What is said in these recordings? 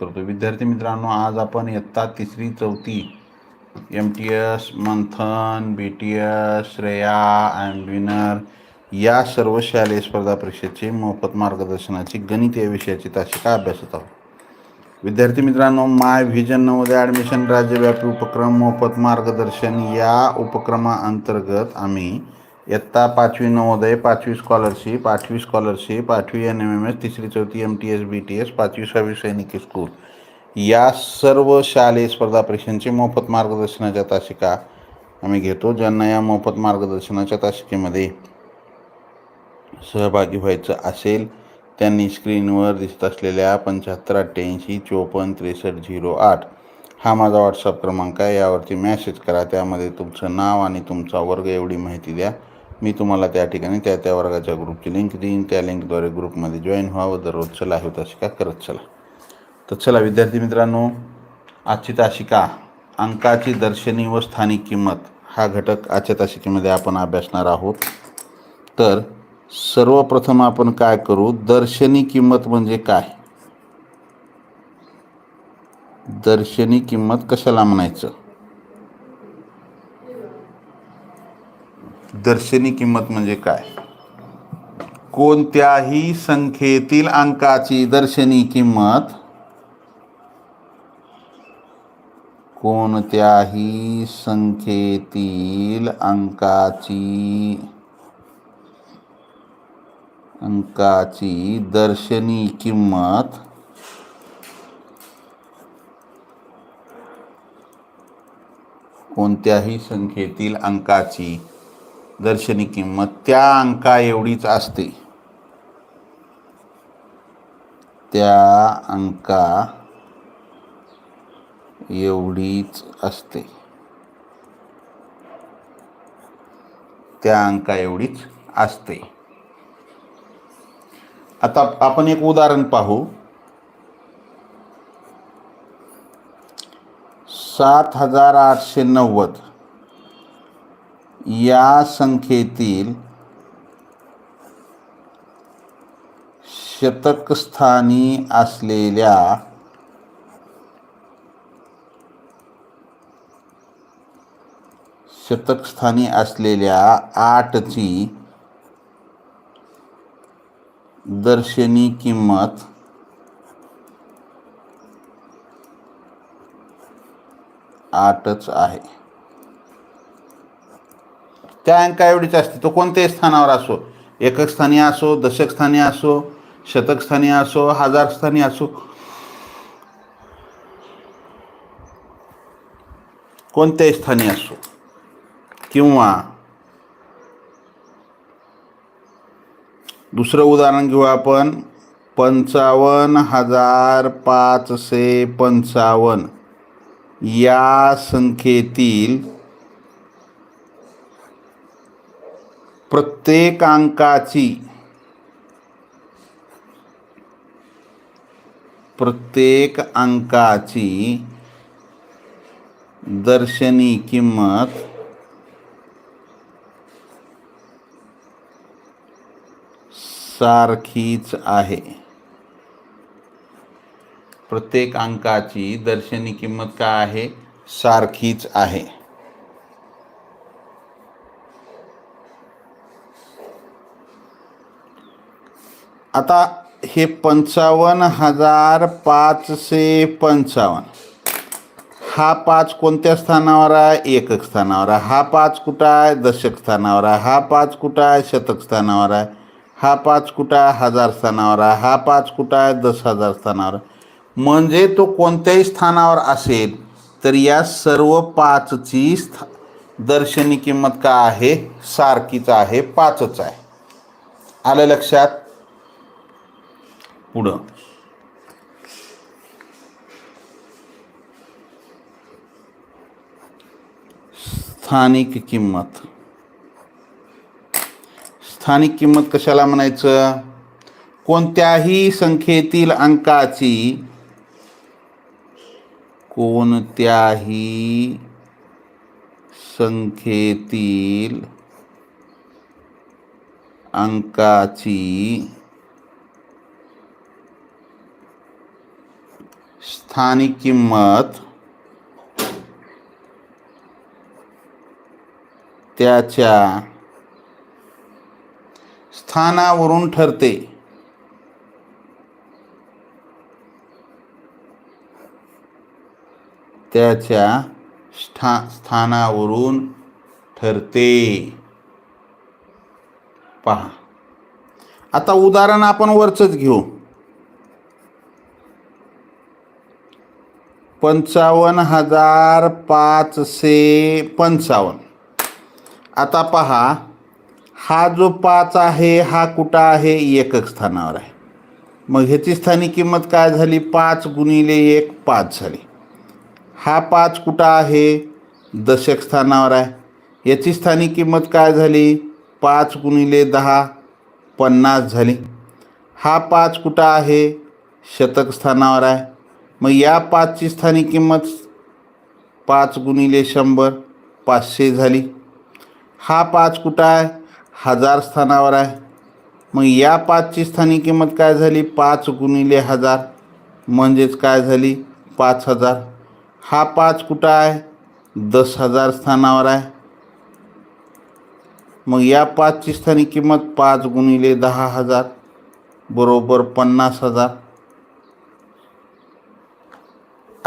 करतो. विद्यार्थी मित्रांनो आज आपण इयत्ता तिसरी चौथी M T S Manthan B T S Shreya and winner या सर्व शालेय स्पर्धा परीक्षेचे मोफत मार्गदर्शनाची गणित या विषयाची तासिका अभ्यासत आहोत. विद्यार्थी मित्रांनो माय व्हिजन नवोदय ॲडमिशन राज्यव्यापी उपक्रम मोफत मार्गदर्शन या उपक्रमाअंतर्गत आम्ही इयत्ता पाचवी नवोदय पाचवी स्कॉलरशिप आठवी स्कॉलरशिप आठवी एन एम एम एस तिसरी चौथी M T S B T S पाचवी सहावी सैनिक स्कूल या सर्व शालेय स्पर्धा परीक्षांचे मोफत मार्गदर्शनाच्या तासिका आम्ही घेतो. ज्यांना या मोफत मार्गदर्शनाच्या तासिकेमध्ये सहभागी व्हायचं असेल त्यांनी स्क्रीनवर दिसत असलेल्या पंच्याहत्तर अठ्ठ्याऐंशी चोपन्न त्रेसष्ट झिरो आठ हा माझा व्हॉट्सअप क्रमांक आहे. यावरती मॅसेज करा. त्यामध्ये तुमचं नाव आणि तुमचा वर्ग एवढी माहिती द्या. मी तुम्हाला त्या ठिकाणी त्या त्या वर्गाच्या ग्रुपची लिंक देईन. त्या लिंकद्वारे ग्रुपमध्ये जॉईन व्हावं. दररोज चला आहे तासिका करत चला. तर चला विद्यार्थी मित्रांनो आजची तासिका अंकाची दर्शनी व स्थानिक किंमत हा घटक आजच्या तासिकेमध्ये आपण अभ्यासणार आहोत. तर सर्वप्रथम आपण काय करू? दर्शनी किंमत म्हणजे काय? दर्शनी किंमत कशाला म्हणायचं? दर्शनी किंमत म्हणजे काय? कोणत्याही संख्येतील अंकाची दर्शनी किंमत कोणत्याही संख्येतील अंकाची अंकाची दर्शनी किंमत कोणत्याही संख्येतील अंकाची दर्शनी किंमत त्या अंका एवढीच असते. त्या अंका एवढीच असते. त्या अंका एवढीच असते. आता आपण एक उदाहरण पाहू. सात हजार आठशे नव्वद. या संख्येतील शतकस्थानी असलेल्या शतकस्थानी असलेल्या आठची दर्शनी किंमत आठच आहे. त्या अंका एवढीच असते. तो कोणत्याही स्थानावर असो. एकक स्थानी असो दशक स्थानी असो शतक स्थानी असो हजार स्थानी असो. कोणत्याही स्थानी असो. किंवा दुसरं उदाहरण घेऊ आपण. पंचावन्न हजार पाचशे पंचावन्न या संख्येतील प्रत्येक अंकाची प्रत्येक अंकाची दर्शनी किंमत सारखीच आहे. प्रत्येक अंकाची दर्शनी किंमत काय आहे? सारखीच आहे. आता हे पंचावन्न हजार पाचशे पंचावन्न. हा पाच कोणत्या स्थानावर आहे? एकक स्थानावर आहे. हा पाच कुठं आहे? दशक स्थानावर आहे. हा पाच कुठं आहे? शतक स्थानावर आहे. हा पाच कुठं आहे? हजार स्थानावर आहे. हा पाच कुठं आहे? दस हजार स्थानावर म्हणजे तो कोणत्याही स्थानावर असेल तर या सर्व पाचची स्था दर्शनी किंमत का आहे? सारखीच आहे. पाचच आहे. आलं लक्षात? पुढं. स्थानिक किंमत. स्थानिक किंमत कशाला म्हणायचं? कोणत्याही संख्येतील अंकाची कोणत्याही संख्येतील अंकाची स्थानिक किंमत त्याच्या स्थानावरून ठरते. त्याच्या स्था स्थानावरून ठरते. पहा. आता उदाहरण आपण वरचंच घेऊ. पंचावन्न हजार पाचशे पंचावन्न. आता पहा हा जो पाच आहे हा कुठं आहे? एकक स्थानावर आहे. मग ह्याची स्थानिक किंमत काय झाली? पाच गुणिले एक पाच झाली. हा पाच कुठं आहे? दशक स्थानावर आहे. याची स्थानिक किंमत काय झाली? पाच गुणिले दहा पन्नास झाली. हा पाच कुठं आहे? शतक स्थानावर आहे. मग या पाचची स्थानिक किंमत पाच गुणिले शंभर, पाचशे झाली. हा पाच कुठं आहे? हज़ार स्थानावर आहे. मग या पाचची स्थानिक किंमत काय झाली? पाच गुणिले हज़ार. म्हणजेच काय झाली? पाच हज़ार. हा पाच कुठं आहे? दस हज़ार स्थानावर आहे. मग या पाचची स्थानिक किंमत पाच गुणिले दहा हज़ार, बरोबर पन्नास हज़ार.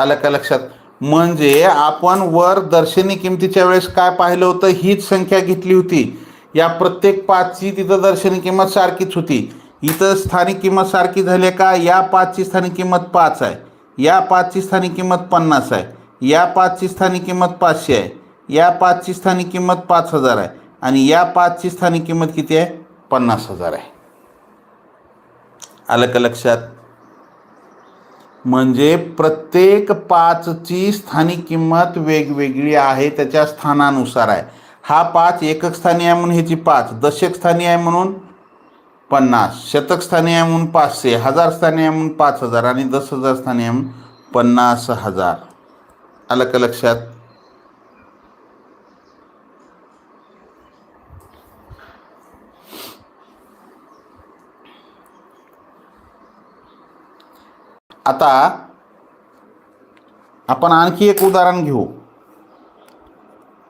आलं का लक्षात? म्हणजे आपण वर दर्शनी किमतीच्या वेळेस काय पाहिलं होतं हीच संख्या घेतली होती. या प्रत्येक पाचची तिथं दर्शनी किंमत सारखीच होती. इथं स्थानिक किंमत सारखी झाली आहे का? या पाचची स्थानिक किंमत पाच आहे. या पाचची स्थानिक किंमत पन्नास आहे. या पाचची स्थानिक किंमत पाचशे आहे. या पाचची स्थानिक किंमत पाच हजार आहे. आणि या पाचची स्थानिक किंमत किती आहे? पन्नास हजार आहे. आलं का लक्षात? म्हणजे प्रत्येक पाचची स्थानिक किंमत वेगवेगळी आहे त्याच्या स्थानानुसार आहे. हा पाच एकक स्थानी आहे म्हणून ह्याची पाच. दशक स्थानी आहे म्हणून पन्नास. शतक स्थानी आहे म्हणून पाचशे. हजार स्थानी आहे म्हणून पाच हजार. आणि दस हजार स्थानी आहे म्हणून पन्नास हजार. आलं का लक्षात? आता आपण आणखी एक उदाहरण घेऊ.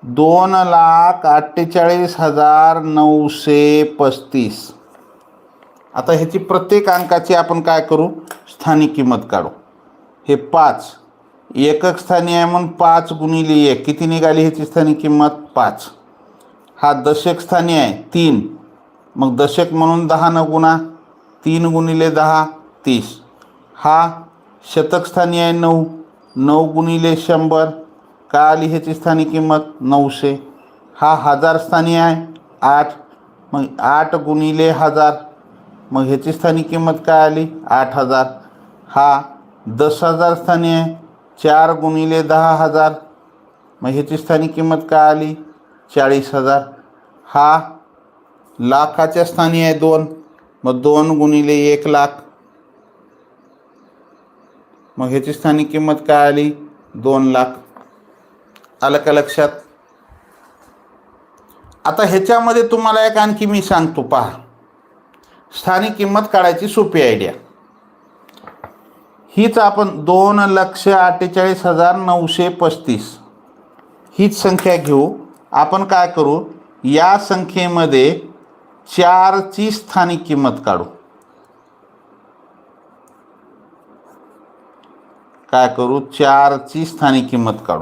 दोन लाख अठ्ठेचाळीस हजार नऊशे पस्तीस. आता ह्याची प्रत्येक अंकाची आपण काय करू? स्थानिक किंमत काढू. हे पाच. एकक स्थानी आहे म्हणून पाच गुणिले एक. किती निघाली ह्याची स्थानिक किंमत? पाच. हा दशक स्थानी आहे तीन. मग दशक म्हणून दहा न गुणा तीन गुणिले दहा तीस. हा शतकस्थानी आहे नऊ. नऊ गुणिले शंभर. का आली ह्याची स्थानी किंमत? नऊशे. हा हजार स्थानी आहे. आठ. मग आठ गुणिले हजार. मग ह्याची स्थानी किंमत काय आली? आठ हजार. हा दस हजार स्थानी आहे. चार गुणिले दहा हजार. मग ह्याची स्थानी किंमत काय आली? चाळीस हजार. हा लाखाच्या स्थानी आहे दोन. मग दोन गुणिले एक लाख. मग ह्याची स्थानिक किंमत काय आली? दोन लाख. आलं का लक्षात? आता ह्याच्यामध्ये तुम्हाला एक आणखी मी सांगतो पहा. स्थानिक किंमत काढायची सोपी आयडिया हीच आपण दोन लक्ष अठ्ठेचाळीस हजार नऊशे पस्तीस. हीच संख्या घेऊ. आपण काय करू? या संख्येमध्ये चारची स्थानिक किंमत काढू. काय करू? चारची स्थानिक किंमत काढू.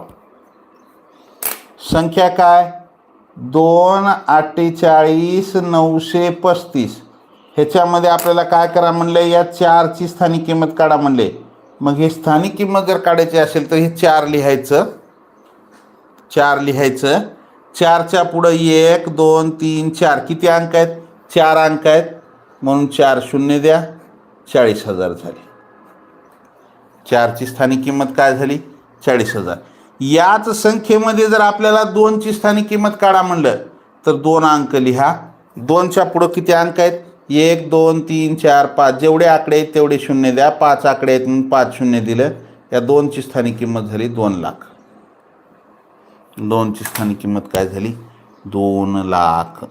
संख्या काय? दोन अठ्ठेचाळीस नऊशे पस्तीस. ह्याच्यामध्ये आपल्याला काय करा म्हणलं? या चारची स्थानिक किंमत काढा म्हणले. मग हे स्थानिक किंमत जर काढायची असेल तर हे चार लिहायचं. चार लिहायचं. चारच्या पुढं एक दोन तीन चार. किती अंक आहेत? चार अंक आहेत. म्हणून चार शून्य द्या. चाळीस हजार झाले. चारची स्थानिक किंमत काय झाली? चाळीस हजार. याच संख्येमध्ये जर आपल्याला दोनची स्थानिक किंमत काढा म्हणलं तर दोन अंक लिहा. दोनच्या पुढं किती अंक आहेत? एक दोन तीन चार पाच. जेवढे आकडे आहेत तेवढे शून्य द्या. पाच आकडे आहेत म्हणून पाच शून्य दिलं. या दोनची स्थानिक किंमत झाली दोन लाख. दोनची स्थानिक किंमत काय झाली? दोन लाख.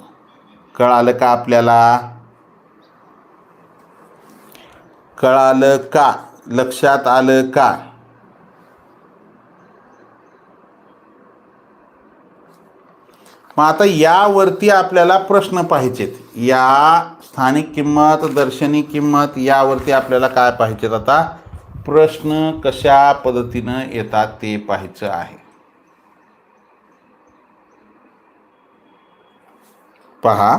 कळालं का आपल्याला? कळालं का? लक्षात आलं का? मग आता यावरती आपल्याला प्रश्न पाहिजेत या स्थानिक किंमत दर्शनी किंमत यावरती आपल्याला काय पाहिजेत आता प्रश्न कशा पद्धतीनं येतात ते पाहायचं आहे. पहा.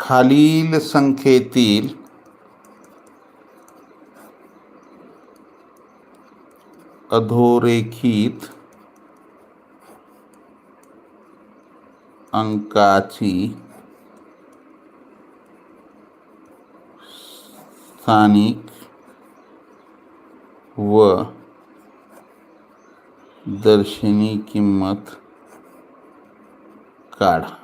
खालील संख्येतील अधोरेखित अंकाची स्थानिक व दर्शनी किंमत काढा.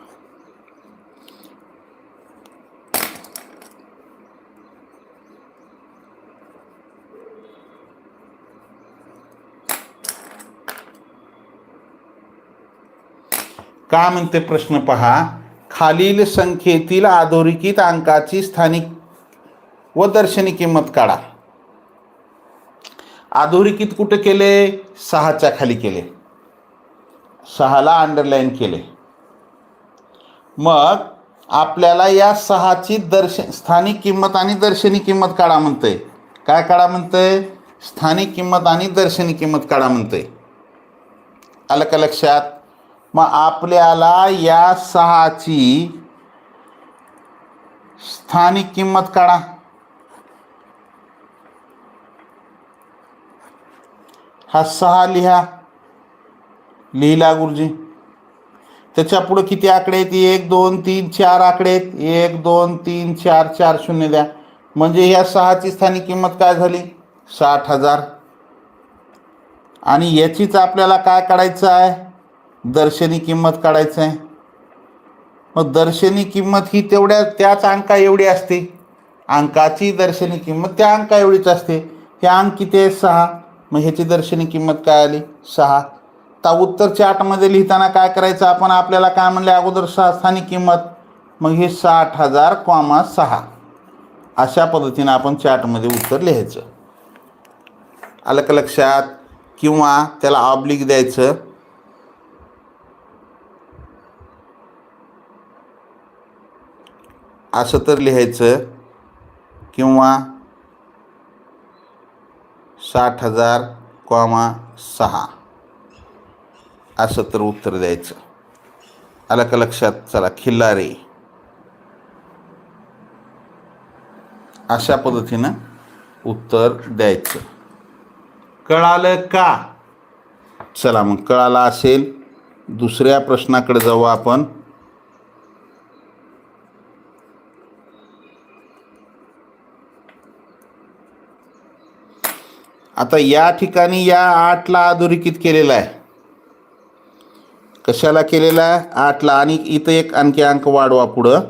का म्हणते प्रश्न पहा? खालील संख्येतील अधोरेखित अंकाची स्थानिक व दर्शनी किंमत काढा. अधोरेखित कुठं केले? सहाच्या खाली केले. सहाला अंडरलाईन केले. मग आपल्याला या सहाची दर्श स्थानिक किंमत आणि दर्शनी किंमत काढा म्हणते. काय काढा म्हणते? स्थानिक किंमत आणि दर्शनी किंमत काढा म्हणते. आलं का लक्षात? मग आपल्याला या सहाची स्थानिक किंमत काढा. हा सहा लिहा. लिहिला गुरुजी. त्याच्या पुढे किती आकडे आहेत? एक दोन तीन चार आकडे आहेत. एक दोन तीन चार चार शून्य द्या. म्हणजे ह्या सहाची स्थानिक किंमत काय झाली? साठ हजार. आणि याचीच आपल्याला काय काढायचं आहे? दर्शनी किंमत काढायचं आहे. मग दर्शनी किंमत ही तेवढ्या त्याच अंका एवढी असते. अंकाची दर्शनी किंमत त्या अंका एवढीच असते. त्या अंक किती आहे? सहा. मग ह्याची दर्शनी किंमत काय आली? सहा. तर उत्तर चार्टमध्ये लिहिताना काय करायचं? आपण आपल्याला काय म्हणले? अगोदर सहा स्थानी किंमत. मग हे साठ हजार कॉमा सहा. अशा पद्धतीनं आपण चार्टमध्ये उत्तर लिहायचं. आलं का लक्षात? किंवा त्याला ऑब्लिक द्यायचं. असं तर लिहायचं किंवा साठ हजार कॉमा सहा. असं तर उत्तर द्यायचं. आलं का लक्षात? चला खिल्लारे. अशा पद्धतीनं उत्तर द्यायचं. कळालं का? चला मग कळालं असेल दुसऱ्या प्रश्नाकडे जाऊ आपण. आता या ठिकाणी या आठला अधोरेखित केलेला आहे. कशाला केलेला आहे? आठला. आणि इथं एक आणखी अंक वाढवा पुढं.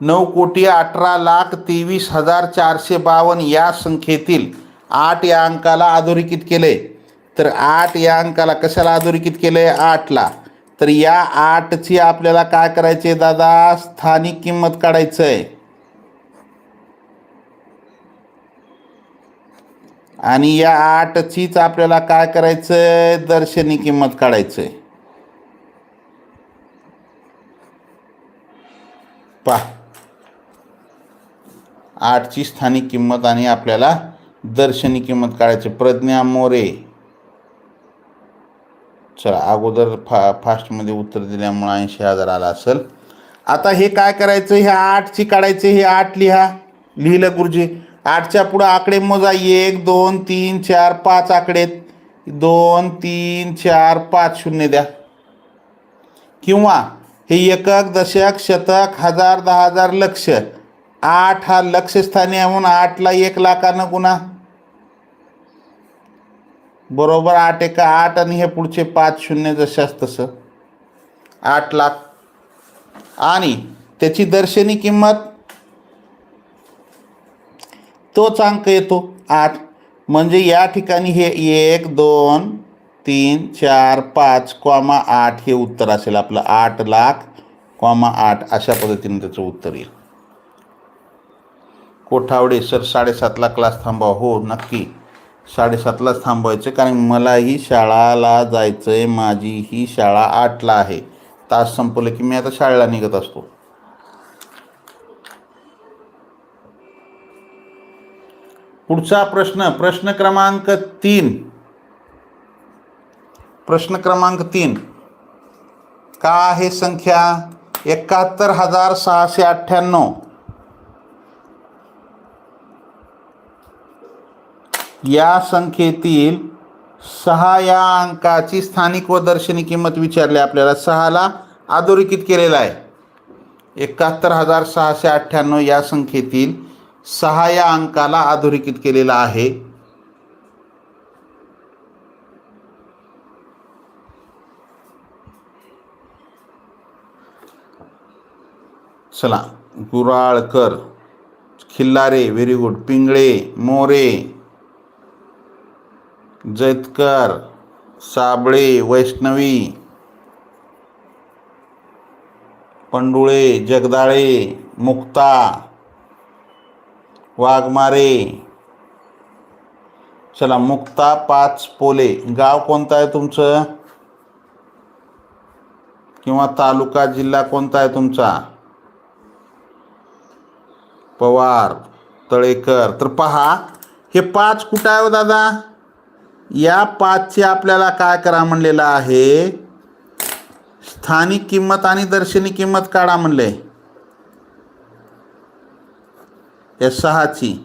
नऊ कोटी अठरा लाख तेवीस हजार चारशे बावन्न या संख्येतील आठ या अंकाला अधोरेखित केले तर आठ या अंकाला कशाला अधोरेखित केले आठला. तर या आठची आपल्याला काय करायचे दादा? स्थानिक किंमत काढायचं आहे आणि या आठचीच आपल्याला काय करायचंय? दर्शनी किंमत काढायचंय. पा आठची स्थानिक किंमत आणि आपल्याला दर्शनी किंमत काढायची प्रज्ञा मोरे. चला अगोदर फा फास्टमध्ये उत्तर दिल्यामुळं ऐंशी हजार आला असेल. आता हे काय करायचं? हे आठची काढायचं हे आठ लिहा. लिहिलं गुरुजी. आठच्या पुढं आकडे मोजा. एक दोन तीन चार पाच आकडे दोन तीन चार पाच शून्य द्या. किंवा हे एकक दशक शतक हजार दहा हजार लक्ष. आठ हा लक्षस्थानी आहे म्हणून आठला एक लाखानं गुन्हा बरोबर आठ एका आठ आणि हे पुढचे पाच शून्य जशास तसं. आठ लाख. आणि त्याची दर्शनी किंमत? तोच अंक येतो आठ. म्हणजे या ठिकाणी हे एक दोन तीन चार पाच कॉमा आठ हे उत्तर असेल आपलं. आठ लाख कॉमा आठ. अशा पद्धतीने त्याचं उत्तर येईल. कोठावडे सर साडेसातला क्लास थांबवा. हो नक्की. साडेसातलाच थांबवायचं कारण मलाही शाळाला जायचं आहे माझी ही शाळा आठला आहे. तास संपवलं की मी आता शाळेला निघत असतो. पुढचा प्रश्न प्रश्न क्रमांक तीन. प्रश्न क्रमांक तीन. का आहे संख्या? एकाहत्तर हजार सहाशे अठ्ठ्याण्णव. या संख्येतील सहा या अंकाची स्थानिक व दर्शनी किंमत विचारली आपल्याला. सहाला अधोरेखित केलेला आहे. एकाहत्तर हजार सहाशे अठ्ठ्याण्णव या संख्येतील सहा या अंकाला अधोरेखित केलेला आहे. चला गुराळकर खिल्लारे व्हेरी गुड पिंगळे मोरे जैतकर साबळे वैष्णवी पंडुळे जगदाळे मुक्ता वाघमारे. चला मुक्ता पाच पोले. गाव कोणतं आहे तुमचं? किंवा तालुका जिल्हा कोणता आहे तुमचा? पवार तळेकर. तर पहा हे पाच कुठं आहे हो, दादा? या पाचचे आपल्याला काय करा म्हणलेलं आहे? स्थानिक किंमत आणि दर्शनी किंमत काढा म्हणले. या सहाची.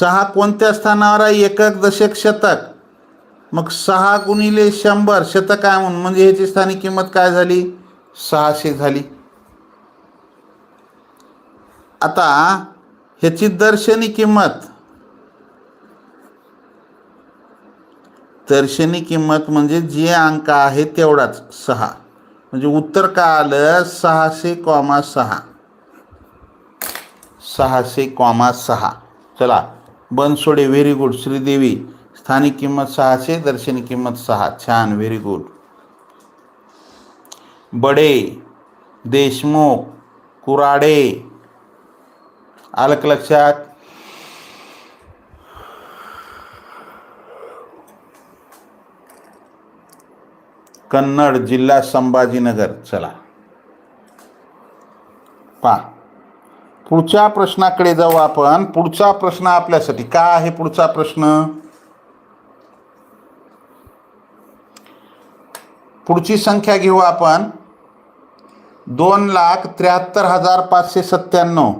सहा कोणत्या स्थानावर आहे? एकक दशक शतक. मग सहा गुणिले शंभर शतक आहे म्हणून. म्हणजे ह्याची स्थानिक किंमत काय झाली? सहाशे झाली. आता ह्याची दर्शनी किंमत. दर्शनी किंमत म्हणजे जे अंक आहे तेवढाच सहा. म्हणजे उत्तर काय आलं? सहाशे कॉमा सहा. सहाशे कॉमा सहा. चला बनसोडे व्हेरी गुड. श्रीदेवी स्थानिक किंमत सहाशे दर्शनी किंमत सहा. छान व्हेरी गुड. बडे देशमुख कुराडे. आलक लक्षात? कन्नड जिल्हा संभाजीनगर. चला. पा पुढच्या प्रश्नाकडे जाऊ आपण. पुढचा प्रश्न आपल्यासाठी. काय आहे पुढचा प्रश्न? पुढची संख्या घेऊ आपण. दोन लाख त्र्याहत्तर हजार पाचशे सत्त्याण्णव.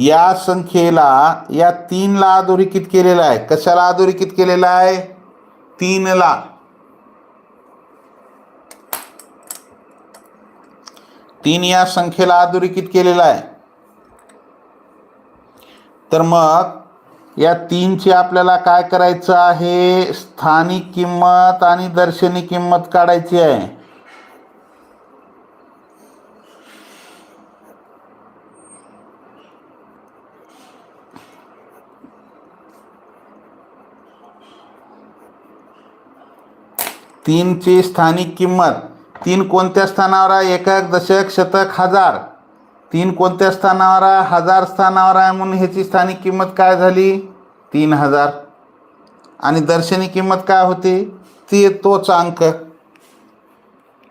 या संख्येला या तीनला अधोरेखित केलेला आहे. कशाला अधोरेखित केलेला आहे? तीनला. तीन या संख्येला अधोरेखित केलेला आहे. तर मग या तीनची आपल्याला काय करायचं आहे? स्थानिक किंमत आणि दर्शनी किंमत काढायची आहे. तीनची स्थानिक किंमत. तीन कोणत्या स्थानावर आहे? एकक दशक शतक हजार. तीन कोणत्या स्थानावर आहे? हजार स्थानावर आहे म्हणून ह्याची स्थानिक किंमत काय झाली? तीन हजार. आणि दर्शनी किंमत काय होती? ती तोच अंक.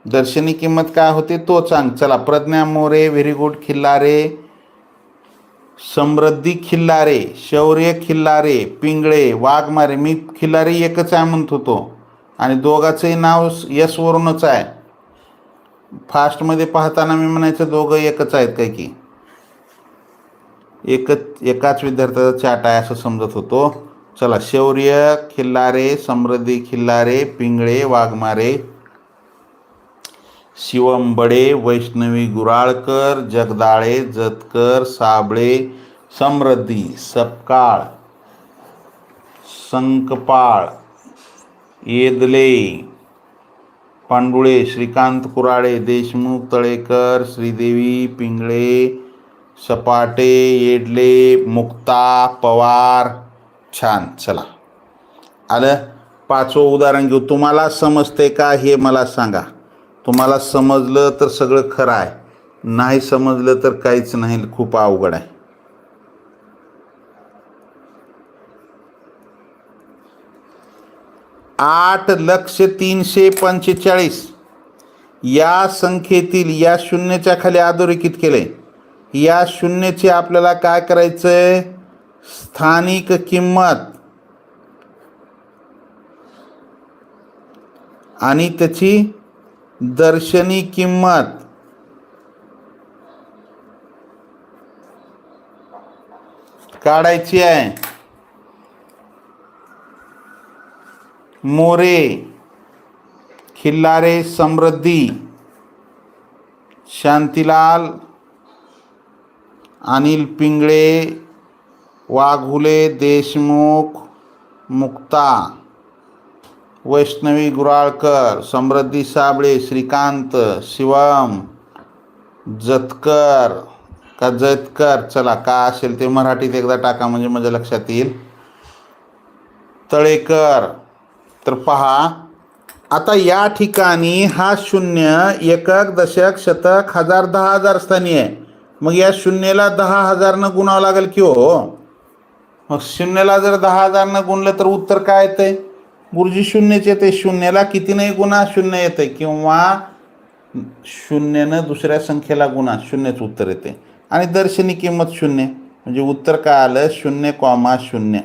दर्शनी किंमत काय होते? तोच अंक. चला प्रज्ञा मोरे व्हेरी गुड खिल्लारे समृद्धी खिल्लारे शौर्य खिल्लारे पिंगळे वाघमारे मी खिल्लारे एकच आहे म्हणत होतो. आणि दोघाचंही नाव यस वरूनच आहे. फास्टमध्ये पाहताना मी म्हणायचं दोघं एकच आहेत काय की? एकच एकाच विद्यार्थ्याचा चाट आहे असं समजत होतो. चला शौर्य खिल्लारे समृद्धी खिल्लारे पिंगळे वाघमारे शिवम बडे वैष्णवी गुराळकर जगदाळे जतकर साबळे समृद्धी सपकाळ संकपाळ येदले. पांडुळे श्रीकांत कुराळे देशमुख तळेकर श्रीदेवी पिंगळे सपाटे येडले मुक्ता पवार. छान चला. आलं? पाचवं उदाहरण घेऊ. तुम्हाला समजते का हे मला सांगा? तुम्हाला समजलं तर सगळं खरं आहे. नाही समजलं तर काहीच नाही खूप अवघड आहे. आठ लक्ष तीनशे पंचेचाळीस. या संख्येतील या शून्याच्या खाली अधोरेखित केले या शून्याची आपल्याला काय करायचं आहे स्थानिक किंमत. आणि त्याची दर्शनी किंमत. काढायची आहे. मोरे खिल्लारे समृद्धी शांतीलाल अनिल पिंगळे वाघुले देशमुख मुक्ता वैष्णवी गुराळकर समृद्धी साबळे श्रीकांत शिवम जतकर का जतकर? चला का असेल ते मराठीत एकदा टाका म्हणजे माझ्या लक्षात येईल. तळेकर तर पहा आता या ठिकाणी हा शून्य एकक दशक शतक हजार दहा हजार स्थानी आहे. मग या शून्यला दहा हजारनं गुणावं लागेल की हो? मग शून्यला जर दहा हजारनं गुणलं तर उत्तर काय येतंय? गुरुजी शून्यच येते शून्याला किती नाही गुणा शून्य येते किंवा शून्यनं दुसऱ्या संख्येला गुणा शून्यच उत्तर येते आणि दर्शनी किंमत शून्य. म्हणजे उत्तर काय आलं? शून्य कॉमा शून्य.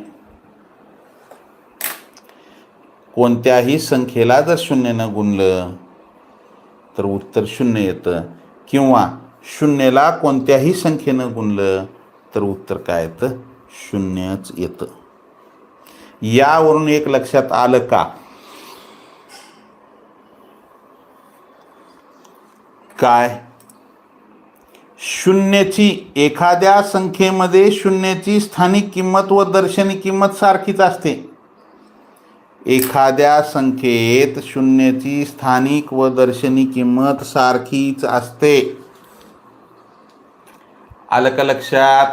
कोणत्याही संख्येला जर शून्यनं गुणलं तर उत्तर शून्य येतं. किंवा शून्यला कोणत्याही संख्येनं गुणलं तर उत्तर काय येतं? शून्यच येतं. यावरून एक लक्षात आलं का? काय? शून्यची एखाद्या संख्येमध्ये शून्यची स्थानिक किंमत व दर्शनी किंमत सारखीच असते. एखाद्या संख्येत शून्याची स्थानिक व दर्शनी किंमत सारखीच असते. आलं का लक्षात?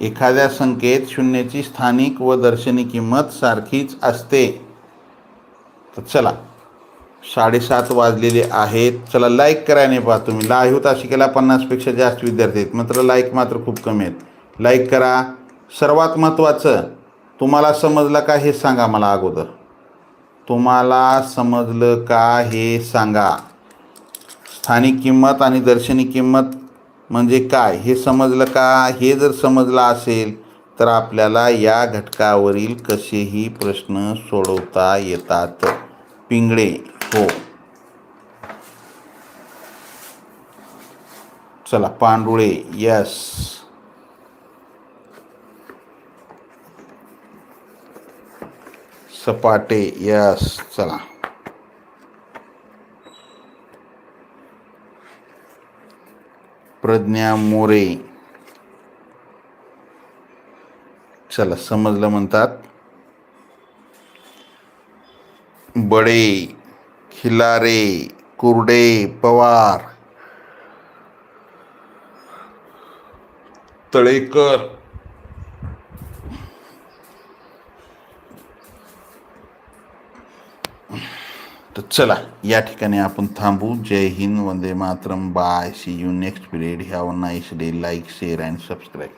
एखाद्या संख्येत शून्याची स्थानिक व दर्शनी किंमत सारखीच असते. तर चला साडेसात वाजलेले आहेत. चला लाईक करायने पहा तुम्ही. लाईव्ह तासिकेला पन्नासपेक्षा जास्त विद्यार्थी आहेत. मात्र लाईक मात्र खूप कमी आहेत. लाईक करा. सर्वात महत्त्वाचं तुम्हाला समजलं का हे सांगा मला अगोदर. तुम्हाला समजलं का हे सांगा. स्थानिक किंमत आणि दर्शनी किंमत म्हणजे काय हे समजलं का? हे जर समजलं असेल तर आपल्याला या घटकावरील कसेही प्रश्न सोडवता येतात. पिंगळे हो. चला पांडुळे यस सपाटे यस चला. प्रज्ञा मोरे. चला समजलं म्हणतात. बडे खिलारे कुर्डे पवार. तळेकर. तर चला या ठिकाणी आपण थांबू. जय हिंद वंदे Mataram. Bye. See you next period have nice day like share and subscribe